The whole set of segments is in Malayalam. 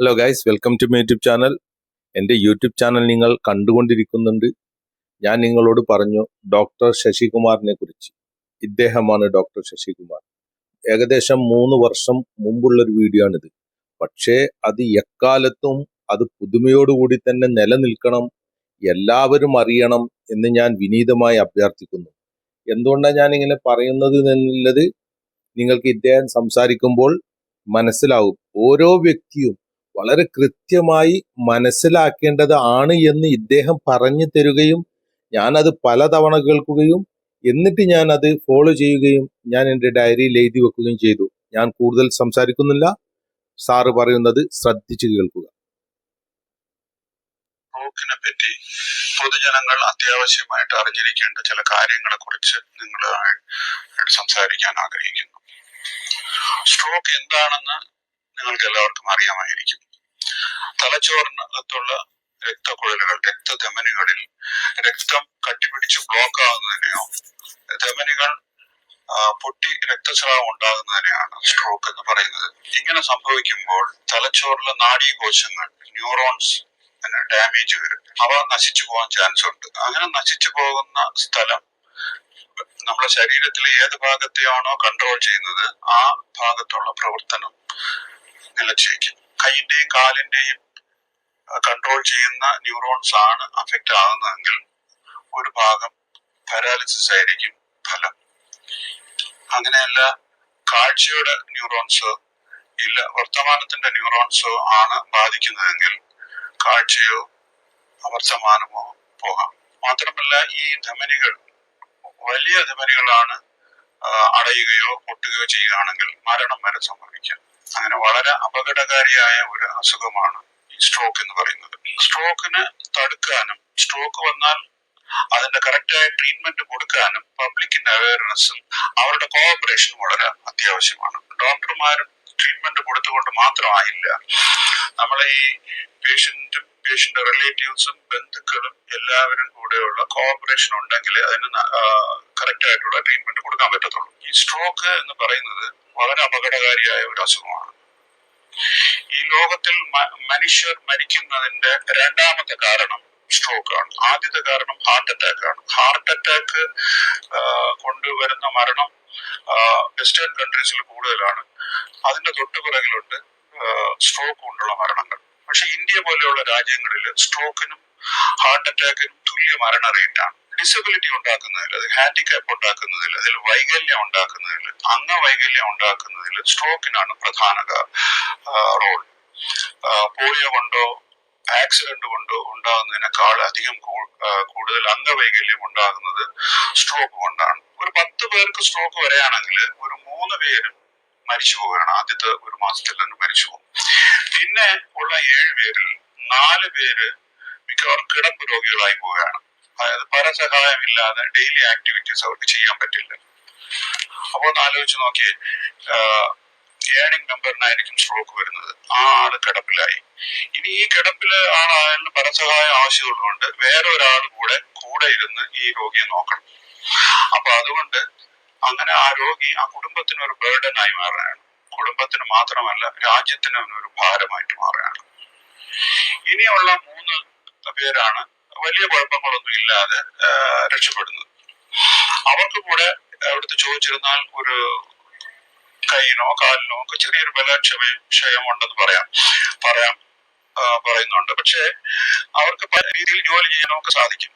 Hello guys welcome to my YouTube channel എന്റെ യൂട്യൂബ് ചാനൽ നിങ്ങൾ കണ്ടുകൊണ്ടിരിക്കുന്നുണ്ട്. ഞാൻ നിങ്ങളോട് പറഞ്ഞു ഡോക്ടർ ശശികുമാറിനെ കുറിച്ച്. ഇദ്ദേഹമാണ് ഡോക്ടർ ശശികുമാർ. ഏകദേശം മൂന്ന് വർഷം മുമ്പുള്ളൊരു വീഡിയോ ആണിത്. പക്ഷേ അത് എക്കാലത്തും അത് പുതുമയോടുകൂടി തന്നെ നിലനിൽക്കണം എല്ലാവരും അറിയണം എന്ന് ഞാൻ വിനീതമായി അഭ്യർത്ഥിക്കുന്നു. എന്തുകൊണ്ടാണ് ഞാൻ ഇങ്ങനെ പറയുന്നത് എന്നുള്ളത് നിങ്ങൾക്ക് ഇദ്ദേഹം സംസാരിക്കുമ്പോൾ മനസ്സിലാവും. ഓരോ വ്യക്തിയും വളരെ കൃത്യമായി മനസ്സിലാക്കേണ്ടത് ആണ് എന്ന് ഇദ്ദേഹം പറഞ്ഞു തരുകയും ഞാനത് പലതവണ കേൾക്കുകയും എന്നിട്ട് ഞാൻ അത് ഫോളോ ചെയ്യുകയും ഞാൻ എന്റെ ഡയറിയിൽ എഴുതി വെക്കുകയും ചെയ്തു. ഞാൻ കൂടുതൽ സംസാരിക്കുന്നില്ല. സാറ് പറയുന്നത് ശ്രദ്ധിച്ചു കേൾക്കുക. സ്ട്രോക്കിനെ പറ്റി പൊതുജനങ്ങൾ അത്യാവശ്യമായിട്ട് അറിഞ്ഞിരിക്കേണ്ട ചില കാര്യങ്ങളെ കുറിച്ച് നിങ്ങളുമായിട്ട് സംസാരിക്കാൻ ആഗ്രഹിക്കുന്നു. സ്ട്രോക്ക് എന്താണെന്ന് നിങ്ങൾക്ക് എല്ലാവർക്കും അറിയാമായിരിക്കും. തലച്ചോറിനകത്തുള്ള രക്തക്കുഴലുകൾ രക്തധമനികളിൽ രക്തം കട്ടിപിടിച്ച് ബ്ലോക്ക് ആകുന്നതിനെയോ ധമനികൾ പൊട്ടി രക്തസ്രാവം ഉണ്ടാകുന്നതിനെയാണ് സ്ട്രോക്ക് എന്ന് പറയുന്നത്. ഇങ്ങനെ സംഭവിക്കുമ്പോൾ തലച്ചോറിലെ നാഡീ കോശങ്ങൾ ന്യൂറോൺസ് ഡാമേജ് വരും. അവ നശിച്ചു പോകാൻ ചാൻസ് ഉണ്ട്. അങ്ങനെ നശിച്ചു പോകുന്ന സ്ഥലം നമ്മുടെ ശരീരത്തിലെ ഏത് ഭാഗത്തെയാണോ കൺട്രോൾ ചെയ്യുന്നത് ആ ഭാഗത്തുള്ള പ്രവർത്തനം നിലച്ചേക്കും. കൈന്റെയും കാലിന്റെയും കൺട്രോൾ ചെയ്യുന്ന ന്യൂറോൺസ് ആണ് അഫക്റ്റ് ആകുന്നതെങ്കിൽ ഒരു ഭാഗം പാരാലിസിസ് ആയിരിക്കും ഫലം. അങ്ങനെയല്ല കാഴ്ചയുടെ ന്യൂറോൺസ് ഇല്ല വർത്തമാനത്തിന്റെ ന്യൂറോൺസോ ആണ് ബാധിക്കുന്നതെങ്കിൽ കാഴ്ചയോ അവർത്തമാനമോ പോകാം. മാത്രമല്ല ഈ ധമനികൾ വലിയ ധമനികളാണ് അടയുകയോ പൊട്ടുകയോ ചെയ്യുകയാണെങ്കിൽ മരണം വരെ സംഭവിക്കാം. അങ്ങനെ വളരെ അപകടകാരിയായ ഒരു അസുഖമാണ് ഈ സ്ട്രോക്ക് എന്ന് പറയുന്നത്. സ്ട്രോക്കിന് തടുക്കാനും സ്ട്രോക്ക് വന്നാൽ അതിന്റെ കറക്റ്റായ ട്രീറ്റ്മെന്റ് കൊടുക്കാനും പബ്ലിക്കിന്റെ അവയർനെസ്സും അവരുടെ കോഓപ്പറേഷനും വളരെ അത്യാവശ്യമാണ്. ഡോക്ടർമാരും ട്രീറ്റ്മെന്റ് കൊടുത്തുകൊണ്ട് മാത്രമായില്ല. നമ്മളെ ഈ പേഷ്യന്റ് പേഷ്യന്റ് റിലേറ്റീവ്സും ബന്ധുക്കളും എല്ലാവരും കൂടെയുള്ള കോഓപ്പറേഷൻ ഉണ്ടെങ്കിൽ അതിന് കറക്റ്റ് ആയിട്ടുള്ള ട്രീറ്റ്മെന്റ് കൊടുക്കാൻ പറ്റത്തുള്ളൂ. ഈ സ്ട്രോക്ക് എന്ന് പറയുന്നത് വളരെ അപകടകാരിയായ ഒരു അസുഖമാണ്. ഈ ലോകത്തിൽ മനുഷ്യർ മരിക്കുന്നതിന്റെ രണ്ടാമത്തെ കാരണം സ്ട്രോക്ക് ആണ്. ആദ്യത്തെ കാരണം ഹാർട്ട് അറ്റാക്ക് ആണ്. ഹാർട്ട് അറ്റാക്ക് കൊണ്ടുവരുന്ന മരണം വെസ്റ്റേൺ കൺട്രീസിൽ കൂടുതലാണ്. അതിന്റെ തൊട്ടുപിറകിലുണ്ട് സ്ട്രോക്ക് കൊണ്ടുള്ള മരണങ്ങൾ. പക്ഷെ ഇന്ത്യ പോലെയുള്ള രാജ്യങ്ങളിൽ സ്ട്രോക്കിനും ഹാർട്ട് അറ്റാക്കിനും തുല്യ മരണ റേറ്റാണ് ഡിസബിലിറ്റി ഉണ്ടാക്കുന്നതിൽ അത് ഹാൻഡിക്കാപ്പ് ഉണ്ടാക്കുന്നതിൽ അതിൽ വൈകല്യം ഉണ്ടാക്കുന്നതിൽ അംഗവൈകല്യം ഉണ്ടാക്കുന്നതിൽ സ്ട്രോക്കിനാണ് പ്രധാന റോൾ പോളിയോ കൊണ്ടോ ആക്സിഡന്റ് കൊണ്ടോ ഉണ്ടാകുന്നതിനേക്കാൾ അധികം കൂടുതൽ അംഗവൈകല്യം ഉണ്ടാകുന്നത് സ്ട്രോക്ക് കൊണ്ടാണ്. ഒരു പത്ത് പേർക്ക് സ്ട്രോക്ക് വരെയാണെങ്കിൽ ഒരു മൂന്ന് പേരും മരിച്ചു പോവുകയാണ്. ആദ്യത്തെ ഒരു മാസത്തിൽ തന്നെ മരിച്ചു പോകും. പിന്നെ ഉള്ള ഏഴ് പേരിൽ നാല് പേര് മിക്കവാറും കിടപ്പ് രോഗികളായി പോവുകയാണ്. അതായത് പരസഹായമില്ലാതെ ഡെയിലി ആക്ടിവിറ്റീസ് അവർക്ക് ചെയ്യാൻ പറ്റില്ല. അപ്പോൾ ഒന്ന് ആലോചിച്ച് നോക്കിയേ ഏണിംഗ് മെമ്പറിനായിരിക്കും സ്ട്രോക്ക് വരുന്നത്. ആ ആൾ കിടപ്പിലായി. ഇനി ഈ കിടപ്പിൽ ആളായാലും പരസഹായം ആവശ്യമുള്ളതുകൊണ്ട് വേറെ ഒരാൾ കൂടെ കൂടെ ഇരുന്ന് ഈ രോഗിയെ നോക്കണം. അപ്പൊ അതുകൊണ്ട് അങ്ങനെ ആ രോഗി ആ കുടുംബത്തിന് ഒരു ആയി മാറുകയാണ്. കുടുംബത്തിന് മാത്രമല്ല രാജ്യത്തിന് ഒരു ഭാരമായിട്ട് മാറുകയാണ്. ഇനിയുള്ള മൂന്ന് പേരാണ് വലിയ കുഴപ്പങ്ങളൊന്നും ഇല്ലാതെ രക്ഷപ്പെടുന്നത് അവർക്ക് കൂടെ അവിടുത്തെ ചോദിച്ചിരുന്നാൽ ഒരു കൈയിനോ കാലിനോ ഒക്കെ ചെറിയൊരു ബലക്ഷമ ക്ഷയം ഉണ്ടെന്ന് പറയാം പറയാം പറയുന്നുണ്ട്. പക്ഷേ അവർക്ക് പല രീതിയിൽ ജോലി ചെയ്യാനൊക്കെ സാധിക്കും.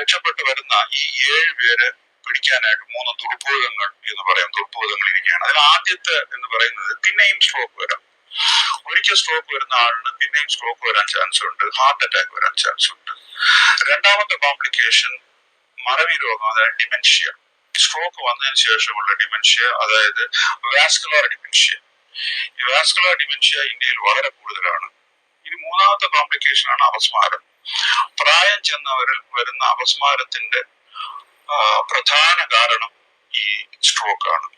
രക്ഷപ്പെട്ടു വരുന്ന ഈ ഏഴ് പേര് പിടിക്കാനായിട്ട് മൂന്ന് ദുർഭൂതങ്ങൾ എന്ന് പറയാം. ദുർഭൂതങ്ങൾ ഇരിക്കുകയാണ്. അതിൽ ആദ്യത്തെ എന്ന് പറയുന്നത് പിന്നെയും സ്ട്രോക്ക് വരാം. ഒരിക്കൽ സ്ട്രോക്ക് വരുന്ന ആളിന് പിന്നെയും സ്ട്രോക്ക് വരാൻ ചാൻസ് ഉണ്ട്. ഹാർട്ട് അറ്റാക്ക് വരാൻ ചാൻസ് ഉണ്ട്. രണ്ടാമത്തെ കോംപ്ലിക്കേഷൻ മറവി രോഗം അതായത് ഡിമെൻഷ്യ സ്ട്രോക്ക് വന്നതിന് ശേഷമുള്ള ഡിമെൻഷ്യ അതായത് വാസ്കുലർ ഡിമെൻഷ്യ ഈ വാസ്കുലർ ഡിമെൻഷ്യ ഇന്ത്യയിൽ വളരെ കൂടുതലാണ്. ഇനി മൂന്നാമത്തെ കോംപ്ലിക്കേഷൻ ആണ് അപസ്മാരം. പ്രായം ചെന്നവരിൽ വരുന്ന അപസ്മാരത്തിന്റെ പ്രധാന കാരണം ഈ സ്ട്രോക്ക് ആണ്.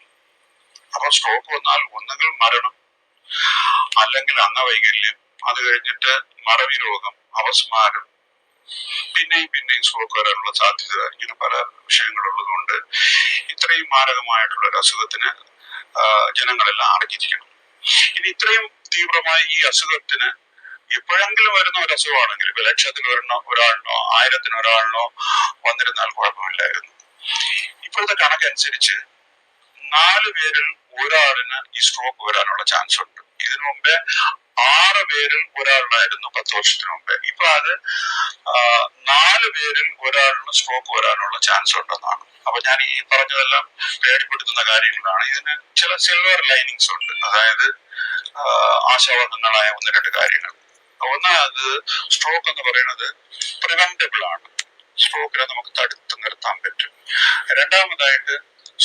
അപ്പൊ സ്ട്രോക്ക് വന്നാൽ ഒന്നുകിൽ മരണം അല്ലെങ്കിൽ അംഗവൈകല്യം. അത് കഴിഞ്ഞിട്ട് മറവി രോഗം അപസ്മാരം പിന്നെയും പിന്നെയും സ്ട്രോക്ക് വരാനുള്ള സാധ്യത ഇങ്ങനെ പല വിഷയങ്ങളുള്ളതുകൊണ്ട് ഇത്രയും മാരകമായിട്ടുള്ള ഒരു അസുഖത്തിന് ജനങ്ങളെല്ലാം അറിഞ്ഞിരിക്കണം ഇനി ഇത്രയും തീവ്രമായി ഈ അസുഖത്തിന് എപ്പോഴെങ്കിലും വരുന്ന ഒരു അസുഖമാണെങ്കിൽ ലക്ഷത്തിൽ ഒരെണ്ണോ ഒരാളിനോ ആയിരത്തിന് ഒരാളിനോ വന്നിരുന്നാൽ കുഴപ്പമില്ലായിരുന്നു. ഇപ്പോഴത്തെ കണക്കനുസരിച്ച് നാല് പേരിൽ ഒരാളിന് ഈ സ്ട്രോക്ക് വരാനുള്ള ചാൻസ് ഉണ്ട്. ഇതിനു മുമ്പേ ആറ് പേരിൽ ഒരാളുണ്ടായിരുന്നു പത്ത് വർഷത്തിന് മുമ്പേ. ഇപ്പൊ അത് നാല് പേരിൽ ഒരാളിന് സ്ട്രോക്ക് വരാനുള്ള ചാൻസ് ഉണ്ടെന്നാണ്. അപ്പൊ ഞാൻ ഈ പറഞ്ഞതെല്ലാം പേടിപ്പെടുത്തുന്ന കാര്യങ്ങളാണ്. ഇതിന് ചില സിൽവർ ലൈനിങ്സ് ഉണ്ട്. അതായത് ആശാവർണങ്ങളായ ഒന്ന് രണ്ട് കാര്യങ്ങൾ. ഒന്നാമത് സ്ട്രോക്ക് എന്ന് പറയുന്നത് പ്രിവെന്റബിൾ ആണ്. സ്ട്രോക്കിനെ നമുക്ക് തടുത്ത് നിർത്താൻ പറ്റും. രണ്ടാമതായിട്ട്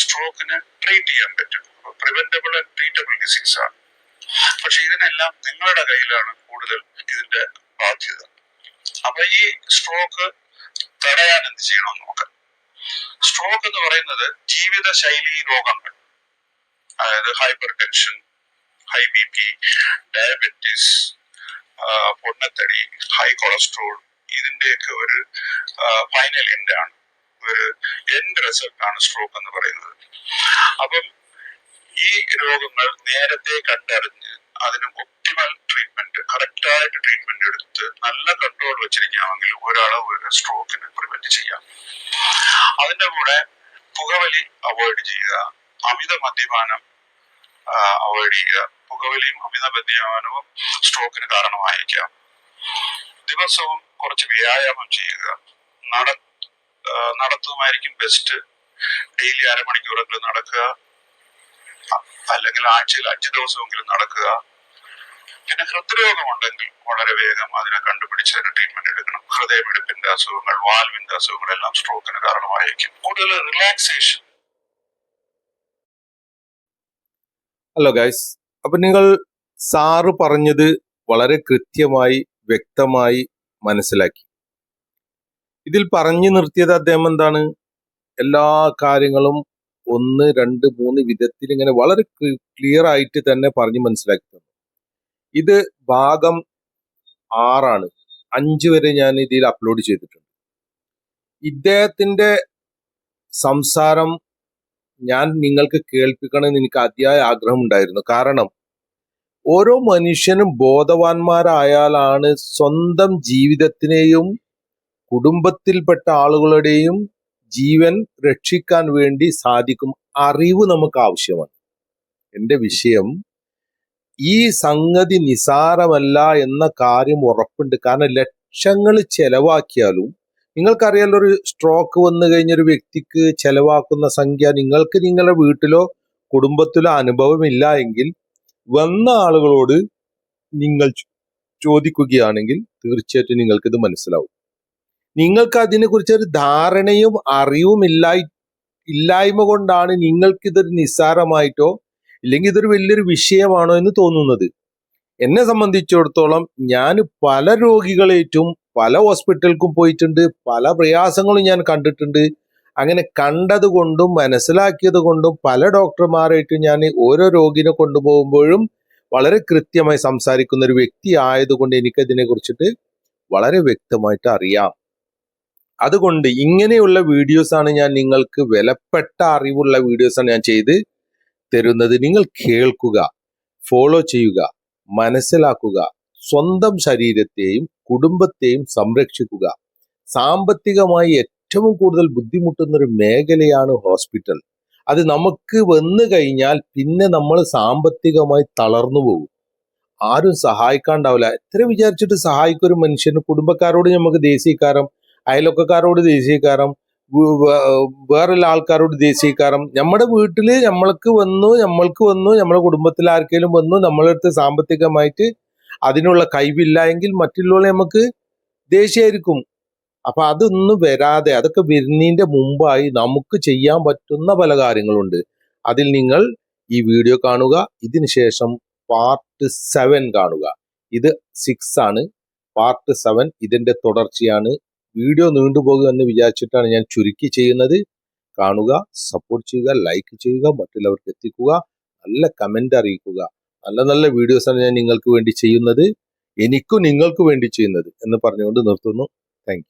സ്ട്രോക്കിനെ ട്രീറ്റ് ചെയ്യാൻ പറ്റും. പ്രിവെന്റബിൾ ആൻഡ് ട്രീറ്റബിൾ ഡിസീസ് ആണ്. പക്ഷെ ഇതിനെല്ലാം നിങ്ങളുടെ കയ്യിലാണ് കൂടുതൽ ഇതിന്റെ ബാധ്യത. അപ്പൊ ഈ സ്ട്രോക്ക് തടയാൻ എന്ത് ചെയ്യണം നമുക്ക് സ്ട്രോക്ക് എന്ന് പറയുന്നത് ജീവിത ശൈലി രോഗങ്ങൾ. അതായത് hypertension high B P diabetes പൊണ്ണത്തടി ഹൈ കൊളസ്ട്രോൾ ഇതിന്റെയൊക്കെ ഒരു ഫൈനൽ എൻഡാണ് ഒരു എൻഡ് റിസൾട്ട് ആണ് സ്ട്രോക്ക് എന്ന് പറയുന്നത്. അപ്പം ഈ രോഗങ്ങൾ നേരത്തെ കണ്ടറിഞ്ഞ് അതിന് ഒപ്റ്റിമൽ ട്രീറ്റ്മെന്റ് കറക്റ്റ് ആയിട്ട് ട്രീറ്റ്മെന്റ് എടുത്ത് നല്ല കൺട്രോൾ വെച്ചിരിക്കാമെങ്കിൽ ഒരു സ്ട്രോക്കിന് പ്രിവെന്റ് ചെയ്യാം. അതിന്റെ കൂടെ പുകവലി അവോയ്ഡ് ചെയ്യുക അമിത മദ്യപാനം അവോയ്ഡ് ചെയ്യുക. പുകവലിയും അമിത മദ്യപാനവും സ്ട്രോക്കിന് കാരണമായേക്കാം. ദിവസവും കുറച്ച് വ്യായാമം ചെയ്യുക. നട നടത്തുമായിരിക്കും ബെസ്റ്റ് ഡെയിലി അരമണിക്കൂറെങ്കിലും നടക്കുക. അല്ലെങ്കിൽ ആഴ്ചയിൽ അഞ്ച് ദിവസമെങ്കിലും നടക്കുക. പിന്നെ ഹൃദ്രോഗമുണ്ടെങ്കിൽ വളരെ വേഗം അതിനെ കണ്ടുപിടിച്ച് അതിന് ട്രീറ്റ്മെന്റ് എടുക്കണം. ഹൃദയമിടിപ്പിന്റെ അസുഖങ്ങൾ വാൽവിന്റെ അസുഖങ്ങൾ എല്ലാം സ്ട്രോക്കിന് കാരണമായിരിക്കും കൂടുതൽ റിലാക്സേഷൻ ഹലോ ഗൈസ് അപ്പൊ നിങ്ങൾ സാറ് പറഞ്ഞത് വളരെ കൃത്യമായി വ്യക്തമായി മനസ്സിലാക്കി. ഇതിൽ പറഞ്ഞു നിർത്തിയത് അദ്ദേഹം എന്താണ്? എല്ലാ കാര്യങ്ങളും ഒന്ന് രണ്ട് മൂന്ന് വിധത്തിൽ ഇങ്ങനെ വളരെ ക്ലിയർ ആയിട്ട് തന്നെ പറഞ്ഞ് മനസ്സിലാക്കി തന്നു ഇത് ഭാഗം ആറാണ്. അഞ്ച് വരെ ഞാൻ ഇതിൽ അപ്ലോഡ് ചെയ്തിട്ടുണ്ട്. ഇദ്ദേഹത്തിന്റെ സംസാരം ഞാൻ നിങ്ങൾക്ക് കേൾപ്പിക്കണമെന്ന് എനിക്ക് അതിയായ ആഗ്രഹം ഉണ്ടായിരുന്നു കാരണം ഓരോ മനുഷ്യനും ബോധവാന്മാരായാലാണ് സ്വന്തം ജീവിതത്തിനെയും കുടുംബത്തിൽപ്പെട്ട ആളുകളുടെയും ജീവൻ രക്ഷിക്കാൻ വേണ്ടി സാധിക്കും അറിവ് നമുക്ക് ആവശ്യമാണ് എന്റെ വിഷയം ഈ സംഗതി നിസാരമല്ല എന്ന കാര്യം ഉറപ്പുണ്ട്. കാരണം ലക്ഷങ്ങൾ ചെലവാക്കിയാലും നിങ്ങൾക്കറിയാലോ ഒരു സ്ട്രോക്ക് വന്നു കഴിഞ്ഞ ഒരു വ്യക്തിക്ക് ചെലവാക്കുന്ന സംഖ്യ നിങ്ങൾക്ക് നിങ്ങളുടെ വീട്ടിലോ കുടുംബത്തിലോ അനുഭവമില്ല എങ്കിൽ വന്ന ആളുകളോട് നിങ്ങൾ ചോദിക്കുകയാണെങ്കിൽ തീർച്ചയായിട്ടും നിങ്ങൾക്കിത് മനസ്സിലാവും. നിങ്ങൾക്ക് അതിനെക്കുറിച്ച് ഒരു ധാരണയും അറിവും ഇല്ലായി ഇല്ലായ്മ കൊണ്ടാണ് നിങ്ങൾക്കിതൊരു നിസ്സാരമായിട്ടോ ഇല്ലെങ്കിൽ ഇതൊരു വലിയൊരു വിഷയമാണോ എന്ന് തോന്നുന്നത്. എന്നെ സംബന്ധിച്ചിടത്തോളം ഞാൻ പല രോഗികളേറ്റും പല ഹോസ്പിറ്റലിലും പോയിട്ടുണ്ട് പല പ്രയാസങ്ങളും ഞാൻ കണ്ടിട്ടുണ്ട്. അങ്ങനെ കണ്ടത് കൊണ്ടും മനസ്സിലാക്കിയത് കൊണ്ടും പല ഡോക്ടർമാരായിട്ടും ഞാൻ ഓരോ രോഗിനെ കൊണ്ടുപോകുമ്പോഴും വളരെ കൃത്യമായി സംസാരിക്കുന്ന ഒരു വ്യക്തി ആയതുകൊണ്ട് എനിക്കതിനെ കുറിച്ചിട്ട് വളരെ വ്യക്തമായിട്ട് അറിയാം. അതുകൊണ്ട് ഇങ്ങനെയുള്ള വീഡിയോസ് ആണ് ഞാൻ നിങ്ങൾക്ക് വിലപ്പെട്ട അറിവുള്ള വീഡിയോസ് ആണ് ഞാൻ ചെയ്ത് തരുന്നത്. നിങ്ങൾ കേൾക്കുക ഫോളോ ചെയ്യുക മനസ്സിലാക്കുക സ്വന്തം ശരീരത്തെയും കുടുംബത്തെയും സംരക്ഷിക്കുക. സാമ്പത്തികമായി ഏറ്റവും കൂടുതൽ ബുദ്ധിമുട്ടുന്ന ഒരു മേഖലയാണ് ഹോസ്പിറ്റൽ അത് നമുക്ക് വന്നു കഴിഞ്ഞാൽ പിന്നെ നമ്മൾ സാമ്പത്തികമായി തളർന്നു പോകും. ആരും സഹായിക്കാണ്ടാവില്ല. എത്ര വിചാരിച്ചിട്ട് സഹായിക്കൊരു മനുഷ്യന് കുടുംബക്കാരോട് നമുക്ക് ദേശീയക്കാരം അയലൊക്കക്കാരോട് ദേശീയക്കാരം വേറുള്ള ആൾക്കാരോട് ദേശീയക്കാരം നമ്മുടെ വീട്ടിൽ നമ്മൾക്ക് വന്നു നമ്മൾക്ക് വന്നു നമ്മുടെ കുടുംബത്തിൽ ആർക്കെങ്കിലും വന്നു നമ്മളെ അടുത്ത് സാമ്പത്തികമായിട്ട് അതിനുള്ള കഴിവില്ല എങ്കിൽ മറ്റുള്ളവരെ നമുക്ക് ദേഷ്യമായിരിക്കും അപ്പൊ അതൊന്നും വരാതെ അതൊക്കെ വരുന്നതിന്റെ മുമ്പായി നമുക്ക് ചെയ്യാൻ പറ്റുന്ന പല കാര്യങ്ങളുണ്ട്. അതിൽ നിങ്ങൾ ഈ വീഡിയോ കാണുക. ഇതിന് ശേഷം പാർട്ട് സെവൻ കാണുക. ഇത് സിക്സ് ആണ്. പാർട്ട് സെവൻ ഇതിന്റെ തുടർച്ചയാണ്. വീഡിയോ നീണ്ടുപോകുമെന്ന് വിചാരിച്ചിട്ടാണ് ഞാൻ ചുരുക്കി ചെയ്യുന്നത്. കാണുക സപ്പോർട്ട് ചെയ്യുക ലൈക്ക് ചെയ്യുക മറ്റുള്ളവർക്ക് എത്തിക്കുക നല്ല കമന്റ് അറിയിക്കുക. നല്ല നല്ല വീഡിയോസാണ് ഞാൻ നിങ്ങൾക്ക് വേണ്ടി ചെയ്യുന്നത്. എനിക്കും നിങ്ങൾക്ക് വേണ്ടി ചെയ്യുന്നത് എന്ന് പറഞ്ഞുകൊണ്ട് നിർത്തുന്നു. താങ്ക്